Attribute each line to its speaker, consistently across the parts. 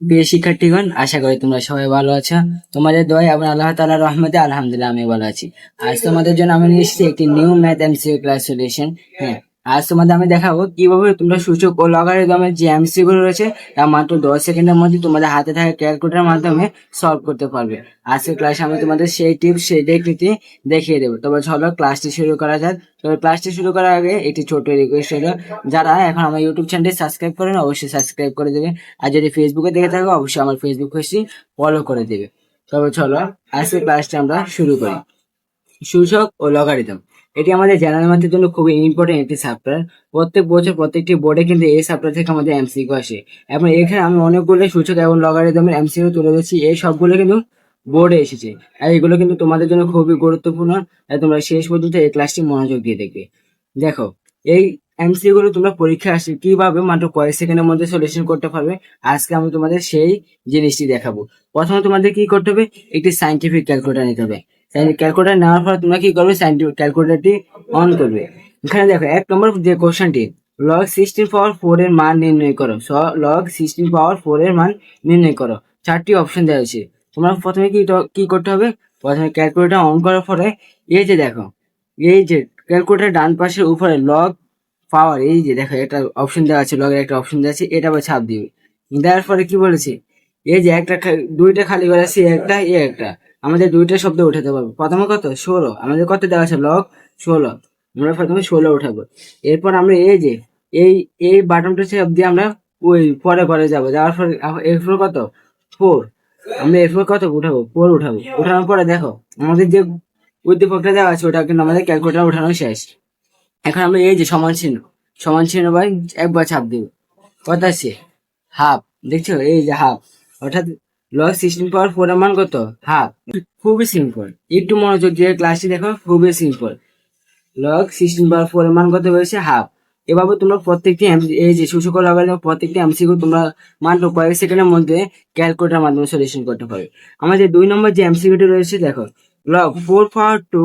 Speaker 1: প্রিয় শিক্ষার্থীগণ, আশা করি তোমরা সবাই ভালো আছো। তোমাদের দোয়াই এবং আল্লাহ তালার রহমতে আলহামদুলিল্লাহ আমি ভালো আছি। আজ তোমাদের জন্য আমি নিয়ে এসেছি একটি new math MCQ class solution হ্যাঁ আজ তোমাদের আমি দেখাবো কীভাবে তোমরা সূচক ও লগারিদমের যে এমসি গুলো রয়েছে, তা মাত্র দশ সেকেন্ডের মধ্যে তোমাদের হাতে থাকা ক্যালকুলেটারের মাধ্যমে সলভ করতে পারবে। আজকের ক্লাসে আমি তোমাদের সেই টিপস সেই টেকনিকটি দেখিয়ে দেবো। তবে চলো ক্লাসটি শুরু করা যাক। তবে ক্লাসটি শুরু করার আগে একটি ছোট রিকোয়েস্ট হলো যারা এখন আমার ইউটিউব চ্যানেলটি সাবস্ক্রাইব করেন, অবশ্যই সাবস্ক্রাইব করে দেবে। আর যদি ফেসবুকে দেখে থাকো, অবশ্যই আমার ফেসবুক পেজটি ফলো করে দেবে। তবে চলো, আজকের ক্লাসটি আমরা শুরু করি। সূচক ও লগারিদম এটি আমাদের জেনারেল ম্যাথের জন্য খুবই ইম্পর্টেন্ট একটি সফটওয়্যার প্রত্যেক বছর প্রত্যেকটি বোর্ডে কিন্তু এই সফটওয়্যার থেকে আমাদের এমসিকিউ আসে। এবং এখানে আমি অনেকগুলো সূচক এবং লগারিদমের এমসিকিউ তুলে দিচ্ছি এই সবগুলো কিন্তু বোর্ডে এসেছে। আর এগুলো কিন্তু তোমাদের জন্য খুবই গুরুত্বপূর্ণ। তাই তোমরা শেষ পর্যন্ত এই ক্লাসটি মনোযোগ দিয়ে দেখবে। দেখো, এই এমসিকিউ গুলো তোমরা পরীক্ষা আসে কীভাবে মাত্র কয়েক সেকেন্ডের মধ্যে সলিউশন করতে পারবে? আজকে আমি তোমাদের সেই জিনিসটি দেখাবো। প্রথমে তোমাদের কি করতে হবে? একটি সাইন্টিফিক ক্যালকুলেটর নিতে হবে। ক্যালকুলেটর নেওয়ার পর তোমরা কি করবে? ক্যালকুলেটরটি অন করবে। এখানে দেখো, এক নম্বর যে কোশ্চেনটি লগ সিক্সটিন পাওয়ার ফোর এর মান নির্ণয় করো। লগ সিক্সটিন পাওয়ার ফোর এর মান নির্ণয় করো। চারটি অপশন দেওয়া হয়েছে তোমরা প্রথমে কি কি করতে হবে? প্রথমে ক্যালকুলেটার অন করার পরে, এই যে দেখো, এই যে ক্যালকুলেটার ডান পাশের উপরে লগ পাওয়ার এই যে দেখো, একটা অপশন দেওয়া আছে লগের একটা অপশন দেওয়া আছে, এটা আবার ছাপ দিবে। দেওয়ার পরে কি বলেছে? এই যে একটা দুইটা খালি করে আছে, একটা এ একটা। আমাদের দুইটা শব্দ উঠাতে পারব। প্রথমে কত? ষোলো। আমাদের কত দেওয়া আছে লগ ষোলো। আমরা প্রথমে ষোলো উঠাবো। এরপর আমরা এই যে, এই এই বাটনটা চাপ দিয়ে আমরা ওই পরে পরে যাব। যাওয়ার পর এরপর কত? ফোর আমরা এরপর কত উঠাবো? ফোর উঠাবো। উঠানোর পরে দেখো, আমাদের যে উদ্দীপকটা দেওয়া আছে, ওটা কিন্তু আমাদের ক্যালকুলেটার উঠানো শেষ। এখন আমরা এই যে সমান চিহ্ন সমান চিহ্ন ভাই একবার ছাপ দিব। কত আছে হাফ দেখছ? এই যে হাফ অর্থাৎ লগ সিক্সটিন পাওয়ার ফোর মান কত? হাফ খুবই সিম্পল একটু মনোযোগ দিয়ে ক্লাসটি দেখো, খুবই simple log sixteen power four মান কত হয়েছে? হাফ এভাবে তোমরা প্রত্যেকটি এই যে সূচক লাগালে প্রত্যেকটি এমসিকিউ তোমরা মাত্র কয়েক সেকেন্ডের মধ্যে ক্যালকুলেটার মাধ্যমে সলিউশন করতে পারবে। আমাদের দুই নম্বর যে এমসিকিউটি রয়েছে, দেখো log four power two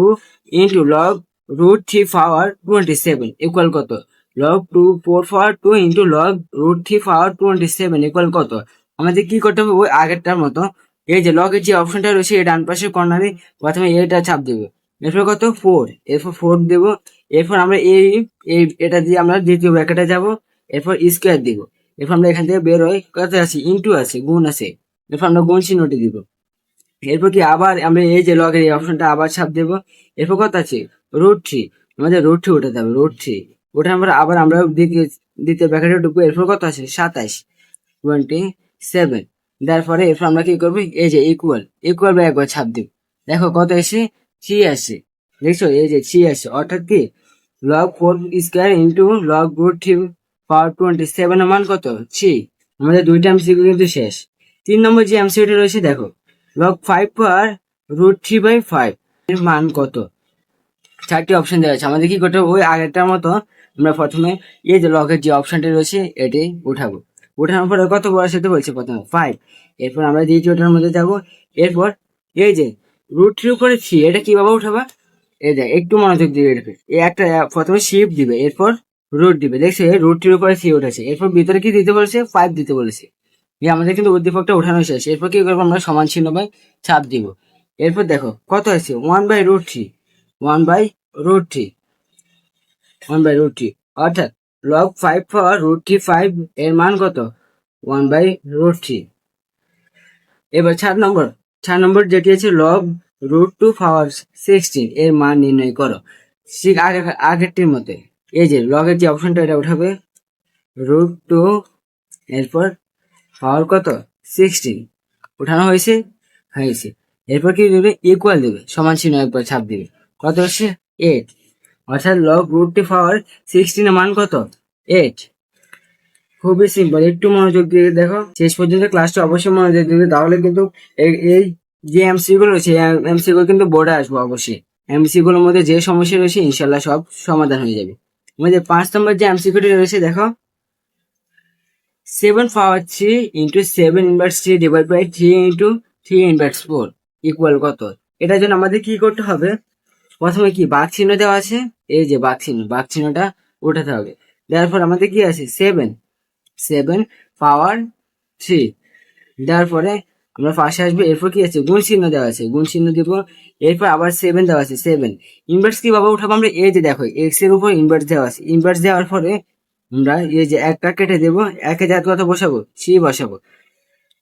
Speaker 1: into log root three power twenty seven equal কত? Log two four power two into log root three power twenty seven equal কত? আমাদের কি করতে হবে? ওই আগেরটার মতো। এই যে লগের যে অপশনটা রয়েছে, এই ডান পাশের কর্নারে প্রথমে এটা চাপ দেবো। এরপর কত? ফোর এরপর ফোর দেবো। এরপর আমরা এই এই, এটা দিয়ে আমরা দ্বিতীয় ব্র্যাকেটে যাব। এরপর স্কোয়ার দিব। এরপর আমরা এখান থেকে বের হই। কত আছে? ইন্টু আছে, গুণ আছে। এরপর আমরা গুণ চিহ্নটি দিব। এরপর কি আবার আমরা এই যে লগের এই অপশনটা আবার ছাপ দেব। এরপর কত আছে? রুট থ্রি আমাদের রুট থ্রি উঠাতে হবে রুট থ্রি ওটা আমরা আবার আমরা দ্বিতীয় দ্বিতীয় ব্র্যাকেটে ঢুকবো। এরপর কত আছে? সাতাশ। টোয়েন্টি সেভেন তারপরে এরপর আমরা কি করব? এই যে ইকুয়াল ইকুয়াল বা একবার ছাপ দিব। দেখো কত এসে আসে দেখছ? এই যে আসে অর্থাৎ কি? Log four square into log root three power twenty seven মান কত? থ্রি আমাদের দুইটা এমসিকিউ কিন্তু শেষ। তিন নম্বর যে এমসিকিউটি রয়েছে, দেখো। Log five power root three by five এর মান কত? চারটি অপশন দেওয়া আছে। আমাদের কি করতে হবে? ওই আগেরটার মতো আমরা প্রথমে এই যে লগের যে অপশনটি রয়েছে এটি উঠাবো। উঠানোর পরে কত বড় সেটা বলছে প্রথমে? ফাইভ এরপর আমরা দ্বিতীয়টার মধ্যে যাব। এরপর এই যে রুট থ্রি উপরে থ্রি এটা কীভাবে উঠাবা? এই দেখ, একটু মনোযোগ দিবে এটাকে এই একটা প্রথমে শিফট দিবে, এরপর রুট দিবে। দেখছে রুট থ্রির উপরে থ্রি উঠেছে। এরপর ভিতরে কি দিতে বলেছে? ফাইভ দিতে বলেছে। এই আমাদের কিন্তু উদ্দীপকটা উঠানো শেষ। এরপর কি করব আমরা? সমান চিহ্ন বাই ছাপ দিব। এরপর দেখো, কত আছে one by root three one by root three one by root three অর্থাৎ log five for root three five এর মান কত? ওয়ান বাই রুট থ্রি এবার চার নম্বর চার নম্বর যেটি আছে log root two power sixteen এর মান নির্ণয় করো। ঠিক আগে, আগেরটির মতে। এই যে লগের যে অপশনটা এটা উঠাবে রুট টু এরপর পাওয়ার কত? সিক্সটিন উঠানো হয়েছে? হয়েছে। এরপর কি দেবে? ইকুয়াল দেবে। সমান চিহ্ন একবার ছাপ দিবে। কত হচ্ছে? এইট অর্থাৎ লগ রুট টু পাওয়ার সিক্সটিনের মান কত? এইট খুবই সিম্পল একটু মনোযোগ দিয়ে দেখো। শেষ পর্যন্ত ক্লাসটা অবশ্যই মনোযোগ দিবে তাহলে কিন্তু এই- যে এমসি গুলো রয়েছে এমসি গুলো কিন্তু বোর্ডে আসব অবশ্যই। এমসি গুলোর মধ্যে যে সমস্যা রয়েছে ইনশাল্লাহ সব সমাধান হয়ে যাবে। আমাদের পাঁচ নম্বর যে এমসি গুলো রয়েছে, দেখো। Seven power three into seven inverse three divide by three into three inverse four equal কত? এটার জন্য আমাদের কি করতে হবে? প্রথমে কি বাঘ চিহ্ন দেওয়া আছে। এই যে বাঘ চিহ্ন, বাঘ চিহ্নটা উঠাতে হবে। দেওয়ার পর আমাদের কি আছে? সেভেন সেভেন পাওয়ার থ্রি দেওয়ার পরে আমরা পাশে আসবে, এরপর কি আছে? গুণ চিহ্ন দেওয়া আছে। গুণ চিহ্ন দিব, এরপর আবার সেভেন দেওয়া আছে। সেভেন ইনভার্স কীভাবে উঠাবো আমরা? এই যে দেখো এক্সের উপর ইনভার্স দেওয়া আছে। ইনভার্স দেওয়ার পরে আমরা এই যে একটা কেটে দেবো, একে জাত কত বসাবো ছি বসাবো।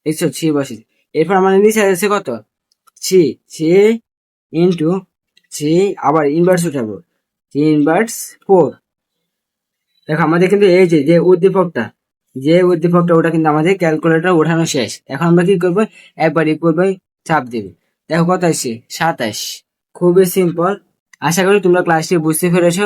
Speaker 1: দেখছ? ছি বসে এরপর আমাদের নিচে আছে কত? ছি সি ইন্টু সি আবার ইনভার্স উঠাবো। C inverse four. দেখো, আমাদের কিন্তু এই যে যে উদ্দীপকটা যে উদ্দীপকটা, ওটা কিন্তু আমাদের ক্যালকুলেটর ওঠানো শেষ। এখন আমরা কি করব? একবার ইকুয়াল বাই চাপ দেবে। দেখো কত আসছে? সাতাশ। খুবই সিম্পল আশা করি তোমরা ক্লাসটি বুঝতে পেরেছ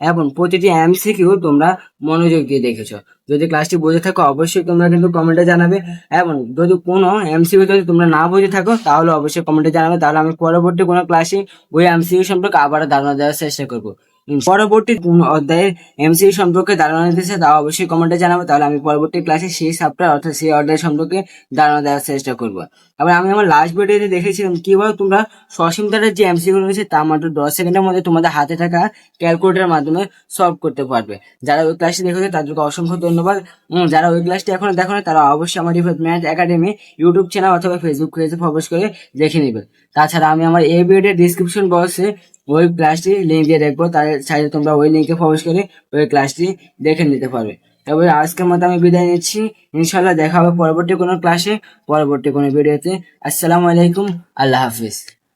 Speaker 1: এবং প্রতিটি এমসিকিউ তোমরা মনোযোগ দিয়ে দেখেছ। যদি ক্লাসটি বুঝে থাকো, অবশ্যই তোমরা কিন্তু কমেন্টে জানাবে এবং যদি কোনো এমসিকিউ যদি তোমরা না বুঝে থাকো, তাহলে অবশ্যই কমেন্টে জানাবে। তাহলে আমি পরবর্তী কোনো ক্লাসে ওই এমসিকিউ সম্পর্কে আবার ধারণা দেওয়ার চেষ্টা করব। পরবর্তী অধ্যায়ের এমসিকিউ সম্পর্কে ধারণা দিতেছে তা অবশ্যই কমেন্টে জানাব। তাহলে আমি পরবর্তী ক্লাসে সেই সাবটা অর্থাৎ সেই অধ্যায় সম্পর্কে ধারণা দেওয়ার চেষ্টা করব। আবার আমি আমার লাস্ট ভিডিওতে দেখেছিলাম কীভাবে তোমরা, সসীম দ্বারের যে এমসিকিউ রয়েছে, তা মাত্র দশ সেকেন্ডের মধ্যে তোমাদের হাতে থাকা ক্যালকুলেটারের মাধ্যমে সলভ করতে পারবে। যারা ওই ক্লাসটি দেখেছে, তাদেরকে অসংখ্য ধন্যবাদ। যারা ওই ক্লাসটি এখনও দেখো না, তারা অবশ্যই আমার Rifat math academy YouTube channel অথবা ফেসবুক পেজে প্রবেশ করে দেখে নেবে। তাছাড়া আমি আমার এই ভিডিওর ডিসক্রিপশন বক্সে ওই ক্লাসটি লিঙ্ক দিয়ে রাখব তার সাইডে তোমরা ওই লিঙ্কে প্রবেশ করে ওই ক্লাসটি দেখে নিতে পারবে। তবে আজকের মতো আমি বিদায় নিচ্ছি। ইনশাল্লাহ দেখা হবে পরবর্তী কোনো ক্লাসে পরবর্তী কোনো ভিডিওতে আসসালামু আলাইকুম, আল্লাহ হাফিজ।